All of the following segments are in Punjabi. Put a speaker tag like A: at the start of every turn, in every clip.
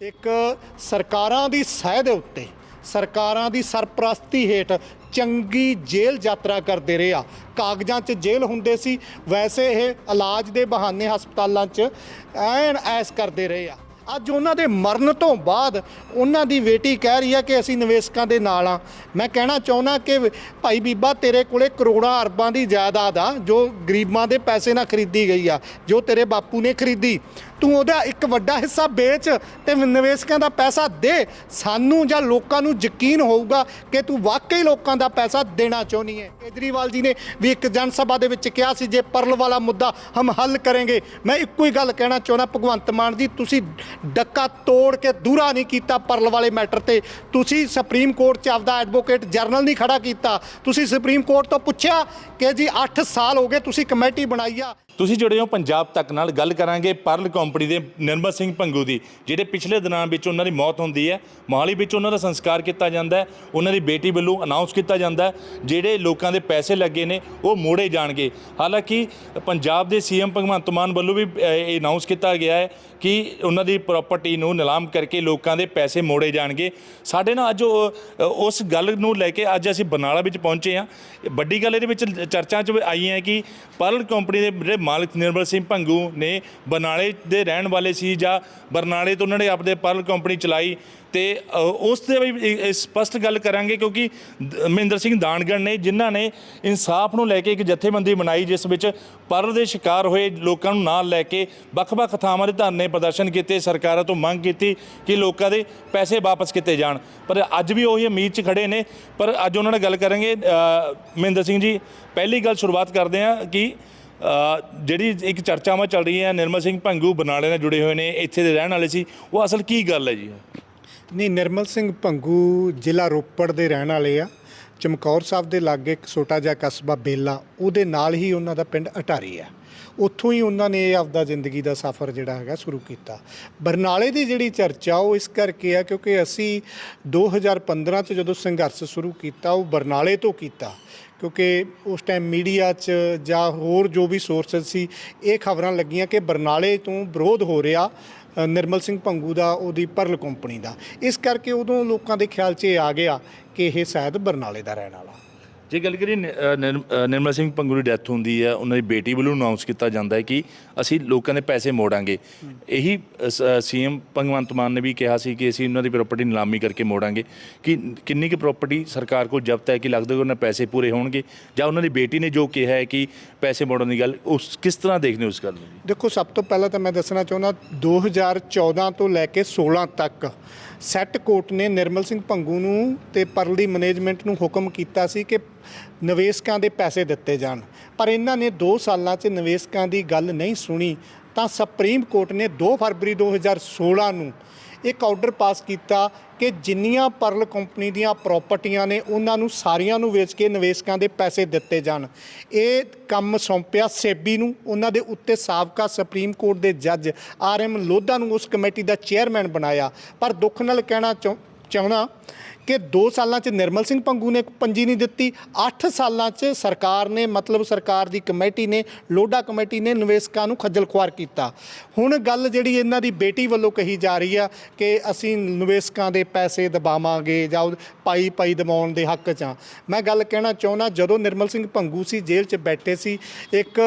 A: ਇੱਕ ਸਰਕਾਰਾਂ ਦੀ ਸਹਿ ਦੇ ਉੱਤੇ, ਸਰਕਾਰਾਂ ਦੀ ਸਰਪ੍ਰਸਤੀ ਹੇਠ ਚੰਗੀ ਜੇਲ੍ਹ ਯਾਤਰਾ ਕਰਦੇ ਰਹੇ ਆ। ਕਾਗਜ਼ਾਂ 'ਚ ਜੇਲ੍ਹ ਹੁੰਦੇ ਸੀ, ਵੈਸੇ ਇਹ ਇਲਾਜ ਦੇ ਬਹਾਨੇ ਹਸਪਤਾਲਾਂ 'ਚ ਐਨ ਐਸ ਕਰਦੇ ਰਹੇ ਆ। ਅੱਜ ਉਹਨਾਂ ਦੇ ਮਰਨ ਤੋਂ ਬਾਅਦ ਉਹਨਾਂ ਦੀ ਬੇਟੀ ਕਹਿ ਰਹੀ ਹੈ ਕਿ ਅਸੀਂ ਨਿਵੇਸ਼ਕਾਂ ਦੇ ਨਾਲ ਆ। ਮੈਂ ਕਹਿਣਾ ਚਾਹੁੰਦਾ ਕਿ ਭਾਈ ਬੀਬਾ, ਤੇਰੇ ਕੋਲੇ ਕਰੋੜਾਂ ਅਰਬਾਂ ਦੀ ਜਾਇਦਾਦ ਆ, ਜੋ ਗਰੀਬਾਂ ਦੇ ਪੈਸੇ ਨਾਲ ਖਰੀਦੀ ਗਈ ਆ, ਜੋ ਤੇਰੇ ਬਾਪੂ ਨੇ ਖਰੀਦੀ। ਤੂੰ ਉਹਦਾ ਇੱਕ ਵੱਡਾ ਹਿੱਸਾ ਵੇਚ ਤੇ ਨਿਵੇਸ਼ਕਾਂ ਦਾ ਪੈਸਾ ਦੇ। ਸਾਨੂੰ ਜਾਂ ਲੋਕਾਂ ਨੂੰ ਯਕੀਨ ਹੋਊਗਾ ਕਿ ਤੂੰ ਵਾਕਈ ਲੋਕਾਂ ਦਾ ਪੈਸਾ ਦੇਣਾ ਚਾਹੁੰਦੀ ਹੈ ਕੇਜਰੀਵਾਲ ਜੀ ਨੇ ਵੀ ਇੱਕ ਜਨ ਸਭਾ ਦੇ ਵਿੱਚ ਕਿਹਾ ਸੀ, ਜੇ ਪਰਲ ਵਾਲਾ ਮੁੱਦਾ ਹਮ ਹੱਲ ਕਰਾਂਗੇ। ਮੈਂ ਇੱਕੋ ਹੀ ਗੱਲ ਕਹਿਣਾ ਚਾਹੁੰਦਾ, ਭਗਵੰਤ ਮਾਨ ਜੀ, ਤੁਸੀਂ ਡੱਕਾ ਤੋੜ ਕੇ ਦੂਰਾ ਨਹੀਂ ਕੀਤਾ ਪਰਲ ਵਾਲੇ ਮੈਟਰ ਤੇ। ਤੁਸੀਂ ਸੁਪਰੀਮ ਕੋਰਟ 'ਚ ਆਪਦਾ ਐਡਵੋਕੇਟ ਜਰਨਲ ਨਹੀਂ ਖੜਾ ਕੀਤਾ। ਤੁਸੀਂ ਸੁਪਰੀਮ ਕੋਰਟ ਤੋਂ ਪੁੱਛਿਆ ਕਿ ਜੀ 8 ਸਾਲ ਹੋ ਗਏ ਤੁਸੀਂ ਕਮੇਟੀ ਬਣਾਈ ਆ।
B: ਤੁਸੀਂ ਜੁੜੇ ਹੋ ਪੰਜਾਬ ਤੱਕ ਨਾਲ, ਗੱਲ ਕਰਾਂਗੇ ਪਰਲ ਕੰਪਨੀ ਦੇ ਨਿਰਮਲ ਸਿੰਘ ਪੰਗੂ ਦੀ, ਜਿਹੜੇ ਪਿਛਲੇ ਦਿਨਾਂ ਵਿੱਚ ਉਹਨਾਂ ਦੀ ਮੌਤ ਹੁੰਦੀ ਹੈ, ਮੋਹਾਲੀ ਵਿੱਚ ਉਹਨਾਂ ਦਾ ਸੰਸਕਾਰ ਕੀਤਾ ਜਾਂਦਾ ਹੈ, ਉਹਨਾਂ ਦੀ ਬੇਟੀ ਵੱਲੋਂ ਅਨਾਉਂਸ ਕੀਤਾ ਜਾਂਦਾ ਜਿਹੜੇ ਲੋਕਾਂ ਦੇ ਪੈਸੇ ਲੱਗੇ ਨੇ, ਉਹ ਮੋੜੇ ਜਾਣਗੇ। ਹਾਲਾਂਕਿ, ਪੰਜਾਬ ਦੇ ਸੀਐਮ ਭਗਵੰਤ ਮਾਨ ਵੱਲੋਂ ਵੀ ਇਹ ਅਨਾਉਂਸ ਕੀਤਾ ਗਿਆ ਹੈ ਕਿ ਉਹਨਾਂ ਦੀ ਪ੍ਰਾਪਰਟੀ ਨੂੰ ਨਿਲਾਮ ਕਰਕੇ ਲੋਕਾਂ ਦੇ ਪੈਸੇ ਮੋੜੇ ਜਾਣਗੇ। ਸਾਡੇ ਨਾਲ ਅੱਜ ਉਹ, ਉਸ ਗੱਲ ਨੂੰ ਲੈ ਕੇ ਅੱਜ ਅਸੀਂ ਬਰਨਾਲਾ ਵਿੱਚ ਪਹੁੰਚੇ ਹਾਂ। ਵੱਡੀ ਗੱਲ ਇਹਦੇ ਵਿੱਚ ਚਰਚਾ 'ਚ ਆਈ ਹੈ ਕਿ ਪਰਲ ਕੰਪਨੀ ਦੇ ਜਿਹੜੇ ਮਾਲਕ ਨਿਰਮਲ ਸਿੰਘ ਭੰਗੂ ਨੇ ਬਰਨਾਲੇ ਦੇ ਰਹਿਣ ਵਾਲੇ ਸੀ ਜਾਂ ਬਰਨਾਲੇ ਤੋਂ ਉਹਨਾਂ ਨੇ ਆਪਦੇ ਪਰਲ ਕੰਪਨੀ ਚਲਾਈ ਤੇ ਉਸ 'ਤੇ ਵੀ, ਇਹ- ਸਪਸ਼ਟ ਗੱਲ ਕਰਾਂਗੇ ਕਿਉਂਕਿ ਮਹਿੰਦਰ ਸਿੰਘ ਦਾਨਗੜ ਨੇ, ਜਿਨ੍ਹਾਂ ਨੇ ਇਨਸਾਫ ਨੂੰ ਲੈ ਕੇ ਇੱਕ ਜਥੇਬੰਦੀ ਬਣਾਈ, ਜਿਸ ਵਿੱਚ ਪਰ ਦੇ ਸ਼ਿਕਾਰ ਹੋਏ ਲੋਕਾਂ ਨੂੰ ਨਾਲ ਲੈ ਕੇ ਵੱਖ-ਵੱਖ ਥਾਵਾਂ ਦੇ ਧਰਨੇ ਪ੍ਰਦਰਸ਼ਨ ਕੀਤੇ, ਸਰਕਾਰਾਂ ਤੋਂ ਮੰਗ ਕੀਤੀ ਕਿ ਲੋਕਾਂ ਦੇ ਪੈਸੇ ਵਾਪਸ ਕੀਤੇ ਜਾਣ। ਪਰ ਅੱਜ ਵੀ ਉਹੀ ਉਮੀਦ 'ਚ ਖੜੇ ਨੇ। ਪਰ ਅੱਜ ਉਹਨਾਂ ਨਾਲ ਗੱਲ ਕਰਾਂਗੇ ਮਹਿੰਦਰ ਸਿੰਘ ਜੀ, ਪਹਿਲੀ ਗੱਲ ਸ਼ੁਰੂਆਤ ਕਰਦੇ ਹਾਂ ਕਿ ਜਿਹੜੀ ਇੱਕ ਚਰਚਾਵਾਂ ਚੱਲ ਰਹੀਆਂ, ਨਿਰਮਲ ਸਿੰਘ ਭੰਗੂ ਬਰਨਾਲੇ ਨਾਲ ਜੁੜੇ ਹੋਏ ਨੇ, ਇੱਥੇ ਦੇ ਰਹਿਣ ਵਾਲੇ ਸੀ, ਉਹ ਅਸਲ ਕੀ ਗੱਲ ਹੈ ਜੀ?
A: ਨਹੀਂ, ਨਿਰਮਲ ਸਿੰਘ ਭੰਗੂ ਜ਼ਿਲ੍ਹਾ ਰੋਪੜ ਦੇ ਰਹਿਣ ਵਾਲੇ ਆ। ਚਮਕੌਰ ਸਾਹਿਬ ਦੇ ਲਾਗੇ ਇੱਕ ਛੋਟਾ ਜਿਹਾ ਕਸਬਾ ਬੇਲਾ, ਉਹਦੇ ਨਾਲ ਹੀ ਉਹਨਾਂ ਦਾ ਪਿੰਡ ਅਟਾਰੀ ਆ। ਉੱਥੋਂ ਹੀ ਉਹਨਾਂ ਨੇ ਇਹ ਆਪਦਾ ਜ਼ਿੰਦਗੀ ਦਾ ਸਫ਼ਰ ਜਿਹੜਾ ਹੈਗਾ ਸ਼ੁਰੂ ਕੀਤਾ। ਬਰਨਾਲੇ ਦੀ ਜਿਹੜੀ ਚਰਚਾ, ਉਹ ਇਸ ਕਰਕੇ ਆ ਕਿਉਂਕਿ ਅਸੀਂ 2015 ਚ ਜਦੋਂ ਸੰਘਰਸ਼ ਸ਼ੁਰੂ ਕੀਤਾ, ਉਹ ਬਰਨਾਲੇ ਤੋਂ ਕੀਤਾ। ਕਿਉਂਕਿ ਉਸ ਟਾਈਮ ਮੀਡੀਆ 'ਚ ਜਾਂ ਹੋਰ ਜੋ ਵੀ ਸੋਰਸਸ ਸੀ, ਇਹ ਖਬਰਾਂ ਲੱਗੀਆਂ ਕਿ ਬਰਨਾਲੇ ਤੋਂ ਵਿਰੋਧ ਹੋ ਰਿਹਾ ਨਿਰਮਲ ਸਿੰਘ ਪੰਗੂ ਦਾ, ਉਹਦੀ ਪਰਲ ਕੰਪਨੀ ਦਾ। ਇਸ ਕਰਕੇ ਉਦੋਂ ਲੋਕਾਂ ਦੇ ਖਿਆਲ 'ਚ ਇਹ ਆ ਗਿਆ ਕਿ ਇਹ ਸ਼ਾਇਦ ਬਰਨਾਲੇ ਦਾ ਰਹਿਣ ਵਾਲਾ।
B: ਜੇ ਗੱਲ ਕਰੀਏ ਨਿ- ਨਿਰਮ- ਨਿਰਮਲ ਸਿੰਘ ਪੰਗੂ ਦੀ ਡੈਥ ਹੁੰਦੀ ਹੈ, ਉਹਨਾਂ ਦੀ ਬੇਟੀ ਵੱਲੋਂ ਅਨਾਉਂਸ ਕੀਤਾ ਜਾਂਦਾ ਹੈ ਕਿ ਅਸੀਂ ਲੋਕਾਂ ਦੇ ਪੈਸੇ ਮੋੜਾਂਗੇ। ਇਹੀ ਸੀਐਮ ਭਗਵੰਤ ਮਾਨ ਨੇ ਵੀ ਕਿਹਾ ਸੀ ਕਿ ਅਸੀਂ ਉਹਨਾਂ ਦੀ ਪ੍ਰਾਪਰਟੀ ਨਿਲਾਮੀ ਕਰਕੇ ਮੋੜਾਂਗੇ। ਕਿ ਕਿੰਨੀ ਕੁ ਪ੍ਰਾਪਰਟੀ ਸਰਕਾਰ ਕੋਲ ਜ਼ਬਤ ਹੈ ਕਿ ਲੱਗਦਾ ਕਿ ਉਹਨਾਂ ਪੈਸੇ ਪੂਰੇ ਹੋਣਗੇ? ਜਾਂ ਉਹਨਾਂ ਦੀ ਬੇਟੀ ਨੇ ਜੋ ਕਿਹਾ ਹੈ ਕਿ ਪੈਸੇ ਮੋੜਨ ਦੀ ਗੱਲ, ਉਸ ਕਿਸ ਤਰ੍ਹਾਂ ਦੇਖਦੇ ਹੋ ਉਸ ਗੱਲ ਨੂੰ
A: ਦੇਖੋ, ਸਭ ਤੋਂ ਪਹਿਲਾਂ ਤਾਂ ਮੈਂ ਦੱਸਣਾ ਚਾਹੁੰਦਾ 2014 ਤੋਂ ਲੈ ਕੇ 16 ਤੱਕ ਸੈੱਟ ਕੋਰਟ ਨੇ ਨਿਰਮਲ ਸਿੰਘ ਭੰਗੂ ਨੂੰ ਤੇ ਪਰਲੀ ਮੈਨੇਜਮੈਂਟ ਨੂੰ ਹੁਕਮ ਕੀਤਾ ਸੀ ਕਿ ਨਿਵੇਸ਼ਕਾਂ ਦੇ ਪੈਸੇ ਦਿੱਤੇ ਜਾਣ। ਪਰ ਇਹਨਾਂ ਨੇ 2 ਸਾਲਾਂ 'ਚ ਨਿਵੇਸ਼ਕਾਂ ਦੀ ਗੱਲ ਨਹੀਂ ਸੁਣੀ, ਤਾਂ ਸੁਪਰੀਮ ਕੋਰਟ ਨੇ 2 ਫਰਵਰੀ 2016 ਨੂੰ ਇੱਕ ਆਰਡਰ ਪਾਸ ਕੀਤਾ ਕਿ ਜਿੰਨੀਆਂ ਪਰਲ ਕੰਪਨੀ ਦੀਆਂ ਪ੍ਰਾਪਰਟੀਆਂ ਨੇ, ਉਹਨਾਂ ਨੂੰ ਸਾਰੀਆਂ ਨੂੰ ਵੇਚ ਕੇ ਨਿਵੇਸ਼ਕਾਂ ਦੇ ਪੈਸੇ ਦਿੱਤੇ ਜਾਣ। ਇਹ ਕੰਮ ਸੌਂਪਿਆ ਸੇਬੀ ਨੂੰ। ਉਹਨਾਂ ਦੇ ਉੱਤੇ ਸਾਬਕਾ ਸੁਪਰੀਮ ਕੋਰਟ ਦੇ ਜੱਜ ਆਰ ਐਮ ਲੋਧਾ ਨੂੰ ਉਸ ਕਮੇਟੀ ਦਾ ਚੇਅਰਮੈਨ ਬਣਾਇਆ। ਪਰ ਦੁੱਖ ਨਾਲ ਕਹਿਣਾ ਚਾਹੁ- ਚਾਹੁੰਦਾ ਕਿ 2 ਸਾਲਾਂ 'ਚ ਨਿਰਮਲ ਸਿੰਘ ਪੰਗੂ ਨੇ ਪੰਜੀ ਨਹੀਂ ਦਿੱਤੀ 8 ਸਾਲਾਂ 'ਚ ਸਰਕਾਰ ਨੇ, ਮਤਲਬ ਸਰਕਾਰ ਦੀ ਕਮੇਟੀ ਨੇ ਲੋਡਾ ਕਮੇਟੀ ਨੇ ਨਿਵੇਸ਼ਕਾਂ ਨੂੰ ਖੱਜਲ ਖੁਆਰ ਕੀਤਾ। ਹੁਣ ਗੱਲ ਜਿਹੜੀ ਇਹਨਾਂ ਦੀ ਬੇਟੀ ਵੱਲੋਂ ਕਹੀ ਜਾ ਰਹੀ ਆ ਕਿ ਅਸੀਂ ਨਿਵੇਸ਼ਕਾਂ ਦੇ ਪੈਸੇ ਦਬਾਵਾਂਗੇ ਜਾਂ ਉਹ ਪਾਈ ਪਾਈ ਦਬਾਉਣ ਦੇ ਹੱਕ 'ਚ ਆ। ਮੈਂ ਗੱਲ ਕਹਿਣਾ ਚਾਹੁੰਦਾ, ਜਦੋਂ ਨਿਰਮਲ ਸਿੰਘ ਪੰਗੂ ਸੀ, ਜੇਲ੍ਹ 'ਚ ਬੈਠੇ ਸੀ, ਇੱਕ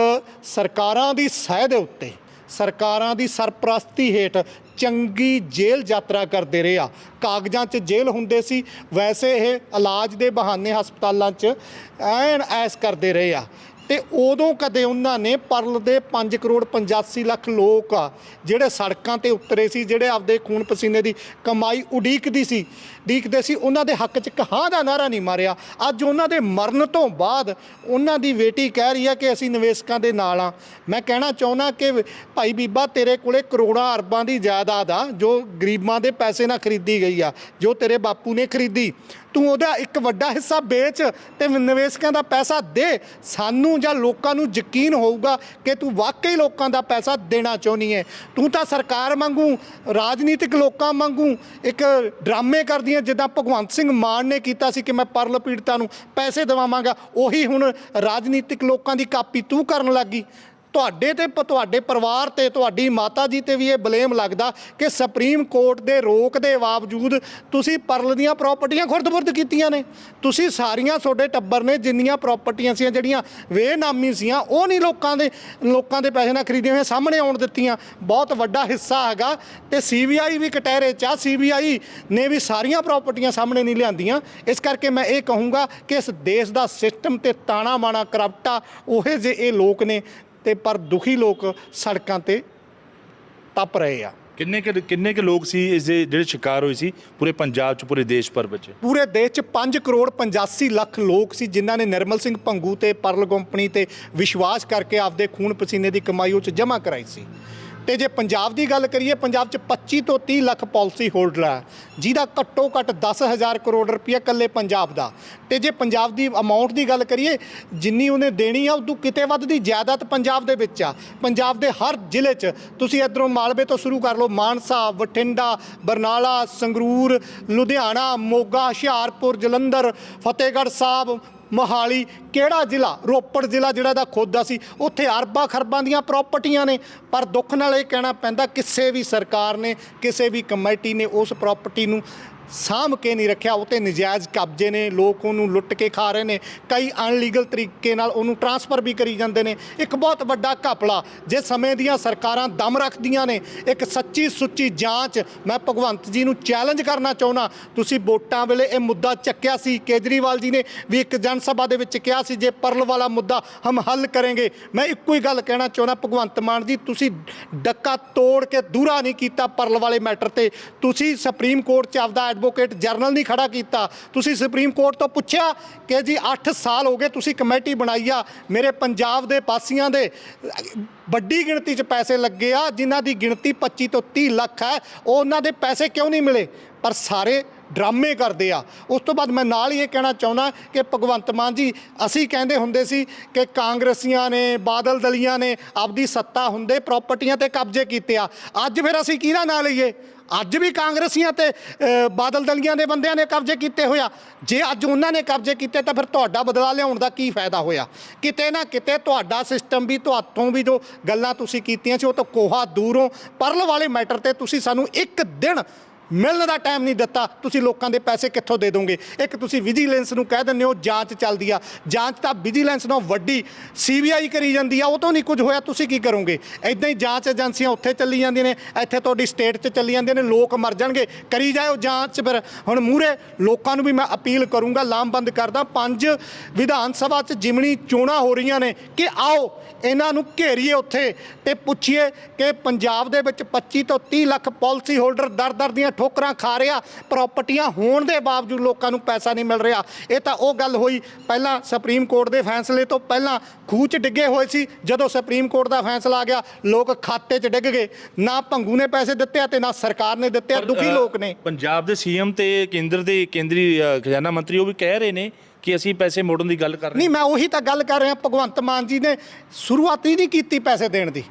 A: ਸਰਕਾਰਾਂ ਦੀ ਸਹਿ ਦੇ ਉੱਤੇ ਸਰਕਾਰਾਂ ਦੀ ਸਰਪ੍ਰਸਤੀ ਹੇਠ ਚੰਗੀ ਜੇਲ੍ਹ ਯਾਤਰਾ ਕਰਦੇ ਰਹੇ ਆ। ਕਾਗਜ਼ਾਂ 'ਚ ਜੇਲ੍ਹ ਹੁੰਦੇ ਸੀ। ਵੈਸੇ ਇਹ ਇਲਾਜ ਦੇ ਬਹਾਨੇ ਹਸਪਤਾਲਾਂ 'ਚ ਐਨ ਐਸ ਕਰਦੇ ਰਹੇ ਆ। ਤੇ ਉਦੋਂ ਕਦੇ ਉਹਨਾਂ ਨੇ ਪਰਲ ਦੇ 5 ਕਰੋੜ 85 ਲੱਖ ਲੋਕ ਆ, ਜਿਹੜੇ ਸੜਕਾਂ ਤੇ ਉਤਰੇ ਸੀ, ਜਿਹੜੇ ਆਪਦੇ ਖੂਨ ਪਸੀਨੇ ਦੀ ਕਮਾਈ ਉਡੀਕਦੀ ਸੀ, ਉਡੀਕਦੇ ਸੀ, ਉਹਨਾਂ ਦੇ ਹੱਕ 'ਚ ਕਹਾਂ ਦਾ ਨਾਰਾ ਨਹੀਂ ਮਾਰਿਆ। ਅੱਜ ਉਹਨਾਂ ਦੇ ਮਰਨ ਤੋਂ ਬਾਅਦ ਉਹਨਾਂ ਦੀ ਬੇਟੀ ਕਹਿ ਰਹੀ ਹੈ ਕਿ ਅਸੀਂ ਨਿਵੇਸ਼ਕਾਂ ਦੇ ਨਾਲ ਆ। ਮੈਂ ਕਹਿਣਾ ਚਾਹੁੰਦਾ ਕਿ ਭਾਈ ਬੀਬਾ, ਤੇਰੇ ਕੋਲੇ ਕਰੋੜਾਂ ਅਰਬਾਂ ਦੀ ਜਾਇਦਾਦ ਆ, ਜੋ ਗਰੀਬਾਂ ਦੇ ਪੈਸੇ ਨਾਲ ਖਰੀਦੀ ਗਈ ਆ, ਜੋ ਤੇਰੇ ਬਾਪੂ ਨੇ ਖਰੀਦੀ। ਤੂੰ ਉਹਦਾ ਇੱਕ ਵੱਡਾ ਹਿੱਸਾ ਵੇਚ ਤੇ ਨਿਵੇਸ਼ਕਾਂ ਦਾ ਪੈਸਾ ਦੇ। ਸਾਨੂੰ ਜਾਂ ਲੋਕਾਂ ਨੂੰ ਯਕੀਨ ਹੋਊਗਾ ਕਿ ਤੂੰ ਵਾਕਈ ਲੋਕਾਂ ਦਾ ਪੈਸਾ ਦੇਣਾ ਚਾਹੁੰਦੀ ਹੈ ਤੂੰ ਤਾਂ ਸਰਕਾਰ ਵਾਂਗੂ, ਰਾਜਨੀਤਿਕ ਲੋਕਾਂ ਵਾਂਗੂ ਇੱਕ ਡਰਾਮੇ ਕਰਦੀਆਂ ਜਿੱਦਾਂ ਭਗਵੰਤ ਸਿੰਘ ਮਾਨ ਨੇ ਕੀਤਾ ਸੀ ਕਿ ਮੈਂ ਪਰਲ ਪੀੜਤਾਂ ਨੂੰ ਪੈਸੇ ਦਿਵਾਵਾਂਗਾ ਉਹੀ ਹੁਣ ਰਾਜਨੀਤਿਕ ਲੋਕਾਂ ਦੀ ਕਾਪੀ ਤੂੰ ਕਰਨ ਲੱਗੀ ਤੁਹਾਡੇ ਤੇ ਪ- ਤੁਹਾਡੇ ਪਰਿਵਾਰ ਤੇ, ਤੁਹਾਡੀ ਮਾਤਾ ਜੀ ਤੇ ਵੀ ਇਹ ਬਲੇਮ ਲੱਗਦਾ ਕਿ ਸੁਪਰੀਮ ਕੋਰਟ ਦੇ ਰੋਕ ਦੇ ਬਾਵਜੂਦ ਤੁਸੀਂ ਪਰਲ ਦੀਆਂ ਪ੍ਰਾਪਰਟੀਆਂ ਖੁਰਦ-ਬੁਰਦ ਕੀਤੀਆਂ ਨੇ। ਤੁਸੀਂ ਸਾਰੀਆਂ ਤੁਹਾਡੇ ਟੱਬਰ ਨੇ ਜਿੰਨੀਆਂ ਪ੍ਰਾਪਰਟੀਆਂ ਸੀ ਜਿਹੜੀਆਂ ਵੇਨਾਮੀ ਸੀਆਂ, ਉਹ ਨਹੀਂ ਲੋਕਾਂ ਦੇ ਲੋਕਾਂ ਦੇ ਪੈਸੇ ਨਾਲ ਖਰੀਦੀਆਂ ਹੋਈਆਂ, ਸਾਹਮਣੇ ਆਉਣ ਦਿੱਤੀਆਂ। ਬਹੁਤ ਵੱਡਾ ਹਿੱਸਾ ਹੈਗਾ ਤੇ ਸੀਬੀਆਈ ਵੀ ਕਟਹਿਰੇ ਚ ਆ। ਸੀਬੀਆਈ ਨੇ ਵੀ ਸਾਰੀਆਂ ਪ੍ਰਾਪਰਟੀਆਂ ਸਾਹਮਣੇ ਨਹੀਂ ਲਿਆਂਦੀਆਂ। ਇਸ ਕਰਕੇ ਮੈਂ ਇਹ ਕਹੂੰਗਾ ਕਿ ਇਸ ਦੇਸ਼ ਦਾ ਸਿਸਟਮ ਤੇ ਤਾਣਾ ਬਾਣਾ ਕਰਪਟਾ ਉਹੇ ਜੇ ਇਹ ਲੋਕ ਨੇ ਤੇ ਪਰ ਦੁਖੀ ਲੋਕ ਸੜਕਾਂ ਤੇ ਤਪ ਰਹੇ ਆ।
B: ਕਿੰਨੇ ਕੁ ਕਿੰਨੇ ਕੁ ਲੋਕ ਸੀ ਇਸ ਦੇ ਜਿਹੜੇ ਸ਼ਿਕਾਰ ਹੋਏ ਸੀ ਪੂਰੇ ਪੰਜਾਬ 'ਚ ਪੂਰੇ ਦੇਸ਼ ਭਰ ਵਿੱਚ?
A: ਪੂਰੇ ਦੇਸ਼ 'ਚ 5 ਕਰੋੜ 85 ਲੱਖ ਲੋਕ ਸੀ ਜਿਨ੍ਹਾਂ ਨੇ ਨਿਰਮਲ ਸਿੰਘ ਭੰਗੂ ਤੇ ਪਰਲ ਕੰਪਨੀ ਤੇ ਵਿਸ਼ਵਾਸ ਕਰਕੇ ਆਪਦੇ ਖੂਨ ਪਸੀਨੇ ਦੀ ਕਮਾਈ ਉਹ 'ਚ ਜਮ੍ਹਾਂ ਕਰਾਈ ਸੀ। ਤੇ ਜੇ ਪੰਜਾਬ ਦੀ ਗੱਲ ਕਰੀਏ, ਪੰਜਾਬ 'ਚ 25 ਤੋਂ 30 ਲੱਖ ਪਾਲਿਸੀ ਹੋਲਡਰ ਹੈ ਜਿਹਦਾ ਘੱਟੋ ਘੱਟ 10000 ਕਰੋੜ ਰੁਪਏ ਇਕੱਲੇ ਪੰਜਾਬ ਦਾ। ਤੇ ਜੇ ਪੰਜਾਬ ਦੀ ਅਮਾਉਂਟ ਦੀ ਗੱਲ ਕਰੀਏ, ਜਿੰਨੀ ਉਹਨੇ ਦੇਣੀ ਆ, ਉਦੋਂ ਕਿਤੇ ਵੱਧ ਦੀ ਜਾਇਦਾਦ ਪੰਜਾਬ ਦੇ ਵਿੱਚ ਆ। ਪੰਜਾਬ ਦੇ ਹਰ ਜ਼ਿਲ੍ਹੇ 'ਚ, ਤੁਸੀਂ ਇਧਰੋਂ ਮਾਲਵੇ ਤੋਂ ਸ਼ੁਰੂ ਕਰ ਲਓ, ਮਾਨਸਾ, ਬਠਿੰਡਾ, ਬਰਨਾਲਾ, ਸੰਗਰੂਰ, ਲੁਧਿਆਣਾ, ਮੋਗਾ, ਹੁਸ਼ਿਆਰਪੁਰ, ਜਲੰਧਰ, ਫਤਿਹਗੜ੍ਹ ਸਾਹਿਬ ਮੋਹਾਲੀ, ਕਿਹੜਾ ਜ਼ਿਲ੍ਹਾ? ਰੋਪੜ ਜ਼ਿਲ੍ਹਾ ਜਿਹੜਾ ਦਾ ਖੋਦਾ ਸੀ। ਉੱਥੇ ਅਰਬਾਂ ਖਰਬਾਂ ਦੀਆਂ ਪ੍ਰਾਪਰਟੀਆਂ ਨੇ। ਪਰ ਦੁੱਖ ਨਾਲ ਇਹ ਕਹਿਣਾ ਪੈਂਦਾ, ਕਿਸੇ ਵੀ ਸਰਕਾਰ ਨੇ, ਕਿਸੇ ਵੀ ਕਮੇਟੀ ਨੇ ਉਸ ਪ੍ਰਾਪਰਟੀ ਨੂੰ ਸਾਂਭ ਕੇ ਨਹੀਂ ਰੱਖਿਆ, ਉਹ ਤੇ ਨਜਾਇਜ਼ ਕਬਜ਼ੇ ਨੇ, ਲੋਕ ਉਹਨੂੰ ਲੁੱਟ ਕੇ ਖਾ ਰਹੇ ਨੇ, ਕਈ ਅਨਲੀਗਲ ਤਰੀਕੇ ਨਾਲ ਉਹਨੂੰ ਟਰਾਂਸਫਰ ਵੀ ਕਰੀ ਜਾਂਦੇ ਨੇ। ਇੱਕ ਬਹੁਤ ਵੱਡਾ ਘਪਲਾ, ਜੇ ਸਮੇਂ ਦੀਆਂ ਸਰਕਾਰਾਂ ਦਮ ਰੱਖਦੀਆਂ ਨੇ, ਇੱਕ ਸੱਚੀ ਸੁੱਚੀ ਜਾਂਚ, ਮੈਂ ਭਗਵੰਤ ਜੀ ਨੂੰ ਚੈਲੰਜ ਕਰਨਾ ਚਾਹੁੰਦਾ। ਤੁਸੀਂ ਵੋਟਾਂ ਵੇਲੇ ਇਹ ਮੁੱਦਾ ਚੱਕਿਆ ਸੀ, ਕੇਜਰੀਵਾਲ ਜੀ ਨੇ ਵੀ ਇੱਕ ਜਨ ਸਭਾ ਦੇ ਵਿੱਚ ਕਿਹਾ ਸੀ, ਜੇ ਪਰਲ ਵਾਲਾ ਮੁੱਦਾ ਹਮ ਹੱਲ ਕਰਾਂਗੇ। ਮੈਂ ਇੱਕੋ ਹੀ ਗੱਲ ਕਹਿਣਾ ਚਾਹੁੰਦਾ, ਭਗਵੰਤ ਮਾਨ ਜੀ, ਤੁਸੀਂ ਡੱਕਾ ਤੋੜ ਕੇ ਦੂਰਾ ਨਹੀਂ ਕੀਤਾ ਪਰਲ ਵਾਲੇ ਮੈਟਰ ਤੇ। ਤੁਸੀਂ ਸੁਪਰੀਮ ਕੋਰਟ 'ਚ ਆਪਦਾ ਐਡਵੋਕੇਟ ਜਨਰਲ ਨਹੀਂ ਖੜਾ ਕੀਤਾ। ਤੁਸੀਂ ਸੁਪਰੀਮ ਕੋਰਟ ਤੋਂ ਪੁੱਛਿਆ ਕਿ ਜੀ 8 ਸਾਲ ਹੋ ਗਏ ਤੁਸੀਂ ਕਮੇਟੀ ਬਣਾਈ ਆ, ਮੇਰੇ ਪੰਜਾਬ ਦੇ ਪਾਸੀਆਂ ਦੇ ਵੱਡੀ ਗਿਣਤੀ 'ਚ ਪੈਸੇ ਲੱਗੇ ਆ, ਜਿਨ੍ਹਾਂ ਦੀ ਗਿਣਤੀ 25 ਤੋਂ 30 ਲੱਖ ਹੈ, ਉਹ ਉਹਨਾਂ ਦੇ ਪੈਸੇ ਕਿਉਂ ਨਹੀਂ ਮਿਲੇ? ਪਰ ਸਾਰੇ ਡਰਾਮੇ ਕਰਦੇ ਆ। ਉਸ ਤੋਂ ਬਾਅਦ ਮੈਂ ਨਾਲ ਹੀ ਇਹ ਕਹਿਣਾ ਚਾਹੁੰਦਾ ਕਿ ਭਗਵੰਤ ਮਾਨ ਜੀ, ਅਸੀਂ ਕਹਿੰਦੇ ਹੁੰਦੇ ਸੀ ਕਿ ਕਾਂਗਰਸੀਆਂ ਨੇ, ਬਾਦਲ ਦਲੀਆਂ ਨੇ ਆਪਦੀ ਸੱਤਾ ਹੁੰਦੇ, ਪ੍ਰਾਪਰਟੀਆਂ ਤੇ ਕਬਜ਼ੇ ਕੀਤੇ ਆ। ਅੱਜ ਫਿਰ ਅਸੀਂ ਕਿਹਦਾ ਨਾਂ ਲਈਏ ਅੱਜ ਵੀ ਕਾਂਗਰਸੀਆਂ ਤੇ ਬਾਦਲ ਦਲੀਆਂ ਦੇ ਬੰਦਿਆਂ ਨੇ ਕਬਜ਼ੇ ਕੀਤੇ ਹੋਇਆ। ਜੇ ਅੱਜ ਉਹਨਾਂ ਨੇ ਕਬਜ਼ੇ ਕੀਤੇ, ਤਾਂ ਫਿਰ ਤੁਹਾਡਾ ਬਦਲਾ ਲਿਆਉਣ ਦਾ ਕੀ ਫਾਇਦਾ ਹੋਇਆ? ਕਿਤੇ ਨਾ ਕਿਤੇ ਤੁਹਾਡਾ ਸਿਸਟਮ ਵੀ, ਤੁਹਾਤੋਂ ਵੀ ਜੋ ਗੱਲਾਂ ਤੁਸੀਂ ਕੀਤੀਆਂ ਸੀ, ਉਹ ਤਾਂ ਕੋਹਾ ਦੂਰੋਂ ਪਰਲ ਵਾਲੇ ਮੈਟਰ ਤੇ ਤੁਸੀਂ ਸਾਨੂੰ ਇੱਕ ਦਿਨ ਮਿਲਣ ਦਾ ਟਾਈਮ ਨਹੀਂ ਦਿੱਤਾ, ਤੁਸੀਂ ਲੋਕਾਂ ਦੇ ਪੈਸੇ ਕਿੱਥੋਂ ਦੇ ਦੋਗੇ? ਇੱਕ ਤੁਸੀਂ ਵਿਜੀਲੈਂਸ ਨੂੰ ਕਹਿ ਦਿੰਦੇ ਹੋ, ਜਾਂਚ ਚੱਲਦੀ ਆ। ਜਾਂਚ ਤਾਂ ਵਿਜੀਲੈਂਸ ਨਾਲ ਵੱਡੀ ਸੀਬੀਆਈ ਕਰੀ ਜਾਂਦੀ ਆ, ਉਹ ਤੋਂ ਨਹੀਂ ਕੁਝ ਹੋਇਆ, ਤੁਸੀਂ ਕੀ ਕਰੋਗੇ? ਐਦਾਂ ਹੀ ਜਾਂਚ ਏਜੰਸੀਆਂ ਉੱਥੇ ਚੱਲੀ ਜਾਂਦੀਆਂ ਨੇ, ਇੱਥੇ ਤੁਹਾਡੀ ਸਟੇਟ 'ਚ ਚੱਲੀ ਜਾਂਦੀਆਂ ਨੇ, ਲੋਕ ਮਰ ਜਾਣਗੇ। ਕਰੀ ਜਾਓ ਜਾਂਚ ਫਿਰ। ਹੁਣ ਮੂਰੇ ਲੋਕਾਂ ਨੂੰ ਵੀ ਮੈਂ ਅਪੀਲ ਕਰੂੰਗਾ ਲਾਮਬੰਦ ਕਰਦਾ। ਪੰਜ ਵਿਧਾਨ ਸਭਾ 'ਚ ਜਿਮਣੀ ਚੋਣਾਂ ਹੋ ਰਹੀਆਂ ਨੇ ਕਿ ਆਓ, ਇਹਨਾਂ ਨੂੰ ਘੇਰੀਏ ਉੱਥੇ ਤੇ ਪੁੱਛੀਏ ਕਿ ਪੰਜਾਬ ਦੇ ਵਿੱਚ 25 ਤੋਂ 30 ਲੱਖ ਪਾਲਿਸੀ ਹੋਲਡਰ ਦਰ ਦਰ ਦੀਆਂ ਠੋਕਰਾਂ ਖਾ ਰਿਹਾ ਪ੍ਰਾਪਰਟੀਆਂ ਹੋਣ ਦੇ ਬਾਵਜੂਦ ਲੋਕਾਂ ਨੂੰ ਪੈਸਾ ਨਹੀਂ ਮਿਲ ਰਿਹਾ। ਇਹ ਤਾਂ ਉਹ ਗੱਲ ਹੋਈ ਪਹਿਲਾਂ ਸੁਪਰੀਮ ਕੋਰਟ ਦੇ ਫੈਸਲੇ ਤੋਂ ਪਹਿਲਾਂ ਖੂਹ 'ਚ ਡਿੱਗੇ ਹੋਏ ਸੀ ਜਦੋਂ ਸੁਪਰੀਮ ਕੋਰਟ ਦਾ ਫੈਸਲਾ ਆ ਗਿਆ ਲੋਕ ਖਾਤੇ 'ਚ ਡਿੱਗ ਗਏ। ਨਾ ਭੰਗੂ ਨੇ ਪੈਸੇ ਦਿੱਤੇ ਆ ਤੇ ਨਾ ਸਰਕਾਰ ਨੇ ਦਿੱਤੇ ਆ ਦੁਖੀ ਲੋਕ ਨੇ।
B: ਪੰਜਾਬ ਦੇ ਸੀਐਮ ਤੇ ਕੇਂਦਰ ਦੇ ਕੇਂਦਰੀ ਖਜ਼ਾਨਾ ਮੰਤਰੀ ਉਹ ਵੀ ਕਹਿ ਰਹੇ ਨੇ ਕਿ ਅਸੀਂ ਪੈਸੇ ਮੋੜਨ ਦੀ ਗੱਲ ਕਰ ਰਹੇ
A: ਨਹੀਂ ਮੈਂ ਉਹੀ ਤਾਂ ਗੱਲ ਕਰ ਰਿਹਾ ਭਗਵੰਤ ਮਾਨ ਜੀ ਨੇ ਸ਼ੁਰੂਆਤ ਹੀ ਨਹੀਂ ਕੀਤੀ ਪੈਸੇ ਦੇਣ ਦੀ।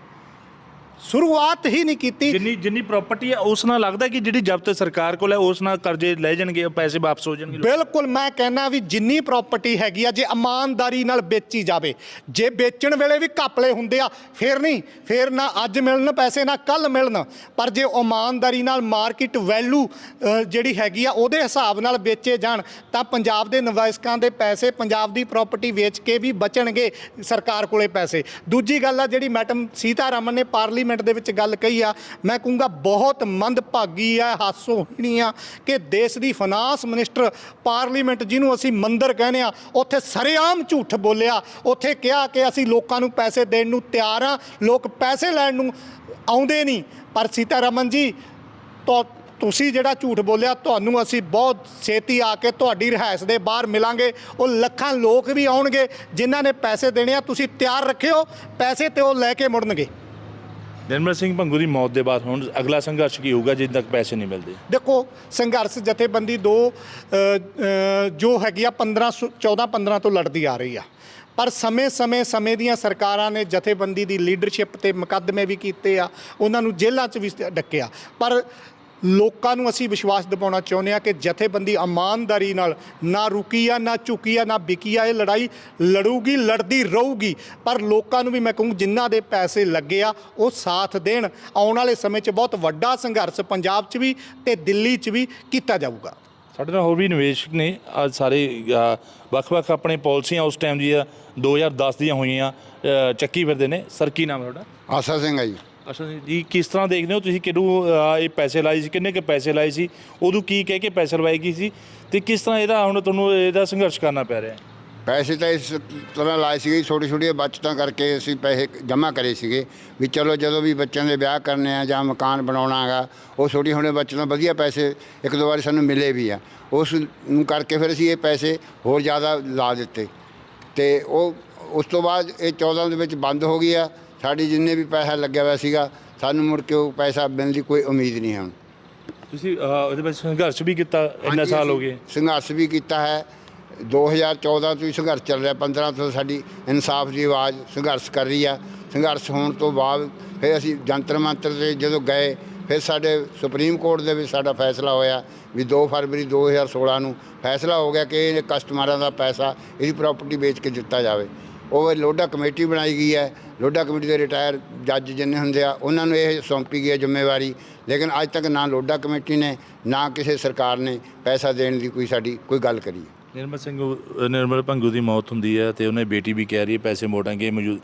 A: ਸ਼ੁਰੂਆਤ ਹੀ ਨਹੀਂ ਕੀਤੀ।
B: ਜਿੰਨੀ ਜਿੰਨੀ ਪ੍ਰਾਪਰਟੀ ਹੈ ਉਸ ਨਾਲ ਲੱਗਦਾ ਕਿ ਜਿਹੜੀ ਜ਼ਬਤ ਸਰਕਾਰ ਕੋਲ ਹੈ ਉਸ ਨਾਲ ਕਰਜ਼ੇ ਲੈ ਜਾਣਗੇ ਪੈਸੇ ਵਾਪਸ ਹੋ ਜਾਣਗੇ।
A: ਬਿਲਕੁਲ ਮੈਂ ਕਹਿੰਦਾ ਵੀ ਜਿੰਨੀ ਪ੍ਰਾਪਰਟੀ ਹੈਗੀ ਆ ਜੇ ਇਮਾਨਦਾਰੀ ਨਾਲ ਵੇਚੀ ਜਾਵੇ ਜੇ ਵੇਚਣ ਵੇਲੇ ਵੀ ਘਪਲੇ ਹੁੰਦੇ ਆ ਫੇਰ ਨਹੀਂ ਫੇਰ ਨਾ ਅੱਜ ਮਿਲਣ ਪੈਸੇ ਨਾ ਕੱਲ ਮਿਲਣ। ਪਰ ਜੇ ਇਮਾਨਦਾਰੀ ਨਾਲ ਮਾਰਕੀਟ ਵੈਲਿਊ ਜਿਹੜੀ ਹੈਗੀ ਆ ਉਹਦੇ ਹਿਸਾਬ ਨਾਲ ਵੇਚੇ ਜਾਣ ਤਾਂ ਪੰਜਾਬ ਦੇ ਨਿਵਾਸਕਾਂ ਦੇ ਪੈਸੇ ਪੰਜਾਬ ਦੀ ਪ੍ਰਾਪਰਟੀ ਵੇਚ ਕੇ ਵੀ ਬਚਣਗੇ ਸਰਕਾਰ ਕੋਲੇ ਪੈਸੇ। ਦੂਜੀ ਗੱਲ ਆ ਜਿਹੜੀ ਮੈਡਮ ਸੀਤਾਰਾਮਨ ਨੇ ਪਾਰਲੀਮੈਂਟ ਦੇ ਵਿੱਚ ਗੱਲ ਕਹੀ ਆ, ਮੈਂ ਕਹੂੰਗਾ ਬਹੁਤ ਮੰਦਭਾਗੀ ਆ ਹਾਸੋਹੀਣੀ ਆ ਕਿ ਦੇਸ਼ ਦੀ ਫਾਈਨਾਂਸ ਮਿਨਿਸਟਰ ਪਾਰਲੀਮੈਂਟ ਜਿਹਨੂੰ ਅਸੀਂ ਮੰਦਰ ਕਹਿੰਦੇ ਆ, ਉੱਥੇ ਸਰੇਆਮ ਝੂਠ ਬੋਲਿਆ, ਉੱਥੇ ਕਿਹਾ ਕਿ ਅਸੀਂ ਲੋਕਾਂ ਨੂੰ ਪੈਸੇ ਦੇਣ ਨੂੰ ਤਿਆਰ ਆ, ਲੋਕ ਪੈਸੇ ਲੈਣ ਨੂੰ ਆਉਂਦੇ ਨਹੀਂ। ਪਰ ਸੀਤਾਰਮਨ ਜੀ ਤੁ- ਤੁਸੀਂ ਜਿਹੜਾ ਝੂਠ ਬੋਲਿਆ, ਤੁਹਾਨੂੰ ਅਸੀਂ ਬਹੁਤ ਛੇਤੀ ਆ ਕੇ ਤੁਹਾਡੀ ਰਿਹਾਇਸ਼ ਦੇ ਬਾਹਰ ਮਿਲਾਂਗੇ, ਉਹ ਲੱਖਾਂ ਲੋਕ ਵੀ ਆਉਣਗੇ, ਜਿਨ੍ਹਾਂ ਨੇ ਪੈਸੇ ਦੇਣੇ ਆ, ਤੁਸੀਂ ਤਿਆਰ ਰੱਖਿਓ, ਪੈਸੇ ਤੇ ਉਹ ਲੈ ਕੇ ਮੁੜਨਗੇ।
B: ਨਿਰਮਲ ਸਿੰਘ ਭੰਗੂ ਦੀ ਮੌਤ ਦੇ ਬਾਅਦ ਹੁਣ ਅਗਲਾ ਸੰਘਰਸ਼ ਕੀ ਹੋਊਗਾ ਜਿੰਨ ਤੱਕ ਪੈਸੇ ਨਹੀਂ ਮਿਲਦੇ?
A: ਦੇਖੋ, ਸੰਘਰਸ਼ ਜਥੇਬੰਦੀ ਦੋ ਜੋ ਹੈਗੀ ਆ 15 14 15 ਤੋਂ ਲੜਦੀ ਆ ਰਹੀ ਆ। ਪਰ ਸਮੇਂ-ਸਮੇਂ ਸਮੇਂ ਦੀਆਂ ਸਰਕਾਰਾਂ ਨੇ ਜਥੇਬੰਦੀ ਦੀ ਲੀਡਰਸ਼ਿਪ ਤੇ ਮੁਕੱਦਮੇ ਵੀ ਕੀਤੇ ਆ। ਉਹਨਾਂ ਨੂੰ ਜੇਲ੍ਹਾਂ 'ਚ ਵੀ ਡੱਕਿਆ ਪਰ ਲੋਕਾਂ ਨੂੰ ਅਸੀਂ ਵਿਸ਼ਵਾਸ ਦਿਵਾਉਣਾ ਚਾਹੁੰਦੇ ਆ ਕਿ ਜਥੇਬੰਦੀ ਇਮਾਨਦਾਰੀ ਨਾਲ ਨਾ ਰੁਕੀ ਆ ਨਾ ਝੁਕੀ ਆ ਨਾ ਵਿਕੀ ਆ ਇਹ ਲੜਾਈ ਲੜੂਗੀ ਲੜਦੀ ਰਹੂਗੀ। ਪਰ ਲੋਕਾਂ ਨੂੰ ਵੀ ਮੈਂ ਕਹੂੰ ਜਿਨ੍ਹਾਂ ਦੇ ਪੈਸੇ ਲੱਗੇ ਆ ਉਹ ਸਾਥ ਦੇਣ। ਆਉਣ ਵਾਲੇ ਸਮੇਂ 'ਚ ਬਹੁਤ ਵੱਡਾ ਸੰਘਰਸ਼ ਪੰਜਾਬ 'ਚ ਵੀ ਤੇ ਦਿੱਲੀ 'ਚ ਵੀ ਕੀਤਾ ਜਾਊਗਾ।
B: ਸਾਡੇ ਨਾਲ ਹੋਰ ਵੀ ਨਿਵੇਸ਼ਕ ਨੇ। ਅੱਜ ਸਾਰੇ ਵੱਖ-ਵੱਖ ਆਪਣੇ ਪਾਲਿਸੀਆਂ ਉਸ ਟਾਈਮ ਦੀਆਂ 2010 ਦੀਆਂ ਹੋਈਆਂ ਚੱਕੀ ਫਿਰਦੇ ਨੇ। ਸਰ ਕੀ ਨਾਮ ਹੈ ਤੁਹਾਡਾ?
C: ਆਸਾ ਸਿੰਘ ਆ ਜੀ।
B: ਅੱਛਾ ਜੀ ਕਿਸ ਤਰ੍ਹਾਂ ਦੇਖਦੇ ਹੋ ਤੁਸੀਂ ਕਿਹਨੂੰ ਅ, ਇਹ ਪੈਸੇ ਲਾਏ ਸੀ ਕਿੰਨੇ ਕੁ ਪੈਸੇ ਲਾਏ ਸੀ? ਉਦੋਂ ਕੀ ਕਹਿ ਕੇ ਪੈਸੇ ਲਵਾਏ ਗਈ ਸੀ? ਤੇ ਕਿਸ ਤਰ੍ਹਾਂ ਇਹਦਾ ਹੁਣ ਤੁਹਾਨੂੰ ਇਹਦਾ ਸੰਘਰਸ਼ ਕਰਨਾ ਪੈ ਰਿਹਾ ਹੈ?
C: ਪੈਸੇ ਤਾਂ ਇਸ ਤਰ੍ਹਾਂ ਲਾਏ ਸੀਗੇ ਛੋਟੀ ਛੋਟੀਆਂ ਬਚਤਾਂ ਕਰਕੇ ਅਸੀਂ ਪੈਸੇ ਜਮ੍ਹਾਂ ਕਰੇ ਸੀਗੇ ਵੀ ਚਲੋ ਜਦੋਂ ਵੀ ਬੱਚਿਆਂ ਦੇ ਵਿਆਹ ਕਰਨੇ ਆ ਜਾਂ ਮਕਾਨ ਬਣਾਉਣਾ ਹੈਗਾ ਉਹ ਛੋਟੀ ਛੋਟੀਆਂ ਬਚਤਾਂ ਵਧੀਆ ਪੈਸੇ ਇੱਕ ਦੋ ਵਾਰੀ ਸਾਨੂੰ ਮਿਲੇ ਵੀ ਆ। ਉਸ ਨੂੰ ਕਰਕੇ ਫਿਰ ਅਸੀਂ ਇਹ ਪੈਸੇ ਹੋਰ ਜ਼ਿਆਦਾ ਲਾ ਦਿੱਤੇ। ਤੇ ਉਹ ਉਸ ਤੋਂ ਬਾਅਦ ਇਹ 14 ਦੇ ਵਿੱਚ ਬੰਦ ਹੋ ਗਈ ਆ। ਸਾਡੀ ਜਿੰਨੇ ਵੀ ਪੈਸਾ ਲੱਗਿਆ ਹੋਇਆ ਸੀਗਾ ਸਾਨੂੰ ਮੁੜ ਕੇ ਉਹ ਪੈਸਾ ਮਿਲਣ ਦੀ ਕੋਈ ਉਮੀਦ ਨਹੀਂ ਹੁਣ।
B: ਤੁਸੀਂ ਉਹਦੇ ਵਿੱਚ ਸੰਘਰਸ਼ ਵੀ ਕੀਤਾ ਇੰਨਾ
C: ਹਾਂਜੀ,
B: ਸਾਲ ਹੋ
C: ਅਸੀਂ
B: ਗਏ।
C: ਸੰਘਰਸ਼ ਵੀ ਕੀਤਾ ਹੈ। 2014 ਤੋਂ ਹੀ ਸੰਘਰਸ਼ ਚੱਲ ਰਿਹਾ 15 ਤੋਂ ਸਾਡੀ ਇਨਸਾਫ ਦੀ ਆਵਾਜ਼ ਸੰਘਰਸ਼ ਕਰ ਰਹੀ ਆ। ਸੰਘਰਸ਼ ਹੋਣ ਤੋਂ ਬਾਅਦ ਫਿਰ ਅਸੀਂ ਜੰਤਰ ਮੰਤਰ ਤੇ ਜਦੋਂ ਗਏ ਫਿਰ ਸਾਡੇ ਸੁਪਰੀਮ ਕੋਰਟ ਦੇ ਵਿੱਚ ਸਾਡਾ ਫੈਸਲਾ ਹੋਇਆ ਵੀ 2 ਫਰਵਰੀ 2016 ਨੂੰ ਫੈਸਲਾ ਹੋ ਗਿਆ ਕਿ ਇਹ ਕਸਟਮਰਾਂ ਦਾ ਪੈਸਾ ਇਹਦੀ ਪ੍ਰਾਪਰਟੀ ਵੇਚ ਕੇ ਦਿੱਤਾ ਜਾਵੇ। ਉਹ ਲੋਡਾ ਕਮੇਟੀ ਬਣਾਈ ਗਈ ਹੈ। ਲੋਡਾ ਕਮੇਟੀ ਦੇ ਰਿਟਾਇਰ ਜੱਜ ਜਿੰਨੇ ਹੁੰਦੇ ਆ ਉਹਨਾਂ ਨੂੰ ਇਹ ਸੌਂਪੀ ਗਈ ਹੈ ਜ਼ਿੰਮੇਵਾਰੀ। ਲੇਕਿਨ ਅੱਜ ਤੱਕ ਨਾ ਲੋਡਾ ਕਮੇਟੀ ਨੇ ਨਾ ਕਿਸੇ ਸਰਕਾਰ ਨੇ ਪੈਸਾ ਦੇਣ ਦੀ ਕੋਈ ਸਾਡੀ ਕੋਈ ਗੱਲ ਕਰੀ।
B: ਨਿਰਮਲ ਸਿੰਘ ਨਿਰਮਲ ਭੰਗੂ ਦੀ ਮੌਤ ਹੁੰਦੀ ਹੈ ਤੇ ਉਹਨੇ ਬੇਟੀ ਵੀ ਕਹਿ ਰਹੀ ਹੈ ਪੈਸੇ ਮੋੜਾਂਗੇ ਮੌਜੂਦ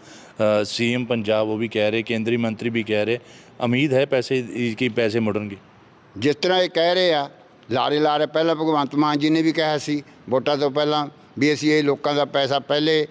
B: ਸੀਐਮ ਪੰਜਾਬ ਉਹ ਵੀ ਕਹਿ ਰਹੇ ਕੇਂਦਰੀ ਮੰਤਰੀ ਵੀ ਕਹਿ ਰਹੇ ਉਮੀਦ ਹੈ ਪੈਸੇ ਕੀ ਪੈਸੇ ਮੁੜਨਗੇ।
C: ਜਿਸ ਤਰ੍ਹਾਂ ਇਹ ਕਹਿ ਰਹੇ ਆ ਲਾਰੇ ਲਾਰੇ ਪਹਿਲਾਂ ਭਗਵੰਤ ਮਾਨ ਜੀ ਨੇ ਵੀ ਕਿਹਾ ਸੀ ਵੋਟਾਂ ਤੋਂ ਪਹਿਲਾਂ ਵੀ ਅਸੀਂ ਇਹ ਲੋਕਾਂ ਦਾ ਪੈਸਾ ਪਹਿਲੇ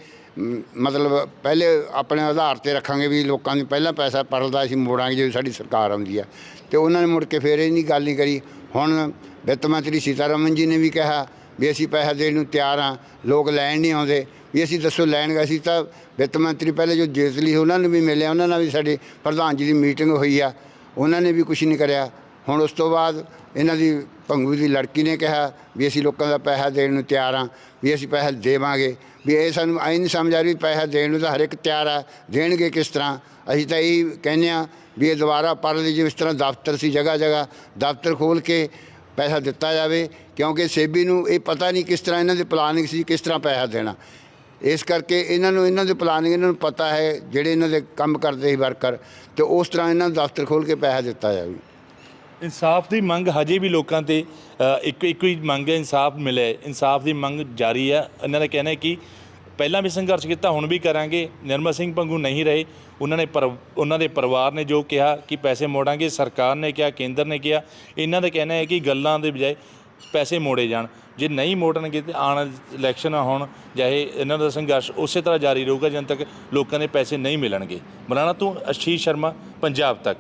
C: ਮਤਲਬ ਪਹਿਲੇ ਆਪਣੇ ਆਧਾਰ ਤੇ ਰੱਖਾਂਗੇ ਵੀ ਲੋਕਾਂ ਨੂੰ ਪਹਿਲਾਂ ਪੈਸਾ ਪਰਲਦਾ ਅਸੀਂ ਮੋੜਾਂਗੇ ਜਦੋਂ ਸਾਡੀ ਸਰਕਾਰ ਆਉਂਦੀ ਆ। ਤੇ ਉਹਨਾਂ ਨੇ ਮੁੜ ਕੇ ਫੇਰ ਇਹ ਨਹੀਂ ਗੱਲ ਨਹੀਂ ਕਰੀ। ਹੁਣ ਵਿੱਤ ਮੰਤਰੀ ਸੀਤਾਰਮਨ ਜੀ ਨੇ ਵੀ ਕਿਹਾ ਵੀ ਅਸੀਂ ਪੈਸਾ ਦੇਣ ਨੂੰ ਤਿਆਰ ਆ, ਲੋਕ ਲੈਣ ਨਹੀਂ ਆਉਂਦੇ। ਵੀ ਅਸੀਂ ਦੱਸੋ ਲੈਣ ਗਏ ਸੀ ਤਾਂ ਵਿੱਤ ਮੰਤਰੀ ਪਹਿਲੇ ਜੋ ਜੇਤਲੀ ਉਹਨਾਂ ਨੂੰ ਵੀ ਮਿਲਿਆ, ਉਹਨਾਂ ਨਾਲ ਵੀ ਸਾਡੇ ਪ੍ਰਧਾਨ ਜੀ ਦੀ ਮੀਟਿੰਗ ਹੋਈ ਆ। ਉਹਨਾਂ ਨੇ ਵੀ ਕੁਝ ਨਹੀਂ ਕਰਿਆ। ਹੁਣ ਉਸ ਤੋਂ ਬਾਅਦ ਇਹਨਾਂ ਦੀ ਭੰਗੂ ਦੀ ਲੜਕੀ ਨੇ ਕਿਹਾ ਵੀ ਅਸੀਂ ਲੋਕਾਂ ਦਾ ਪੈਸਾ ਦੇਣ ਨੂੰ ਤਿਆਰ ਆ ਵੀ ਅਸੀਂ ਪੈਸਾ ਦੇਵਾਂਗੇ, ਵੀ ਇਹ ਸਾਨੂੰ ਆਈ ਨਹੀਂ ਸਮਝ ਆ ਰਹੀ ਪੈਸਾ ਦੇਣ ਨੂੰ ਤਾਂ ਹਰ ਇੱਕ ਤਿਆਰ ਆ, ਦੇਣਗੇ ਕਿਸ ਤਰ੍ਹਾਂ? ਅਸੀਂ ਤਾਂ ਇਹ ਕਹਿੰਦੇ ਆ ਵੀ ਇਹ ਦੁਬਾਰਾ ਪਰ ਲਈ ਜਿਸ ਤਰ੍ਹਾਂ ਦਫ਼ਤਰ ਸੀ ਜਗ੍ਹਾ ਜਗ੍ਹਾ, ਦਫ਼ਤਰ ਖੋਲ ਕੇ ਪੈਸਾ ਦਿੱਤਾ ਜਾਵੇ, ਕਿਉਂਕਿ ਸੇਬੀ ਨੂੰ ਇਹ ਪਤਾ ਨਹੀਂ ਕਿਸ ਤਰ੍ਹਾਂ ਇਹਨਾਂ ਦੀ ਪਲਾਨਿੰਗ ਸੀ, ਕਿਸ ਤਰ੍ਹਾਂ ਪੈਸਾ ਦੇਣਾ। ਇਸ ਕਰਕੇ ਇਹਨਾਂ ਨੂੰ, ਇਹਨਾਂ ਦੇ ਪਲਾਨਿੰਗ ਇਹਨਾਂ ਨੂੰ ਪਤਾ ਹੈ ਜਿਹੜੇ ਇਹਨਾਂ ਦੇ ਕੰਮ ਕਰਦੇ ਸੀ ਵਰਕਰ ਤੇ ਉਸ ਤਰ੍ਹਾਂ ਇਹਨਾਂ ਨੂੰ ਦਫ਼ਤਰ ਖੋਲ ਕੇ ਪੈਸਾ ਦਿੱਤਾ ਜਾਵੇ।
B: ਇਨਸਾਫ ਦੀ ਮੰਗ ਹਜੇ ਵੀ ਲੋਕਾਂ ਤੇ ਇੱਕ, ਇੱਕੋ ਹੀ ਮੰਗ ਹੈ, ਇਨਸਾਫ ਮਿਲੇ ਇਨਸਾਫ ਦੀ ਮੰਗ ਜਾਰੀ ਹੈ। ਇਹਨਾਂ ਦਾ ਕਹਿਣਾ ਹੈ ਕਿ ਪਹਿਲਾਂ ਵੀ ਸੰਘਰਸ਼ ਕੀਤਾ, ਹੁਣ ਵੀ ਕਰਾਂਗੇ। ਨਿਰਮਲ ਸਿੰਘ ਪੰਗੂ ਨਹੀਂ ਰਹੇ। ਉਹਨਾਂ ਨੇ ਪਰ ਉਹਨਾਂ ਦੇ ਪਰਿਵਾਰ ਨੇ ਜੋ ਕਿਹਾ ਕਿ ਪੈਸੇ ਮੋੜਾਂਗੇ, ਸਰਕਾਰ ਨੇ ਕਿਹਾ, ਕੇਂਦਰ ਨੇ ਕਿਹਾ। ਇਹਨਾਂ ਦਾ ਕਹਿਣਾ ਹੈ ਕਿ ਗੱਲਾਂ ਦੇ ਬਜਾਏ ਪੈਸੇ ਮੋੜੇ ਜਾਣ। ਜੇ ਨਹੀਂ ਮੋੜਨਗੇ ਤੇ ਆਣ ਇਲੈਕਸ਼ਨ ਹੋਣ ਚਾਹੇ ਇਹਨਾਂ ਦਾ ਸੰਘਰਸ਼ ਉਸੇ ਤਰ੍ਹਾਂ ਜਾਰੀ ਰਹੂਗਾ, ਜਦ ਤੱਕ ਲੋਕਾਂ ਦੇ ਪੈਸੇ ਨਹੀਂ ਮਿਲਣਗੇ। ਮਲਾਣਾ ਤੋਂ ਅਸ਼ੀਸ਼ ਸ਼ਰਮਾ, ਪੰਜਾਬ ਤੱਕ।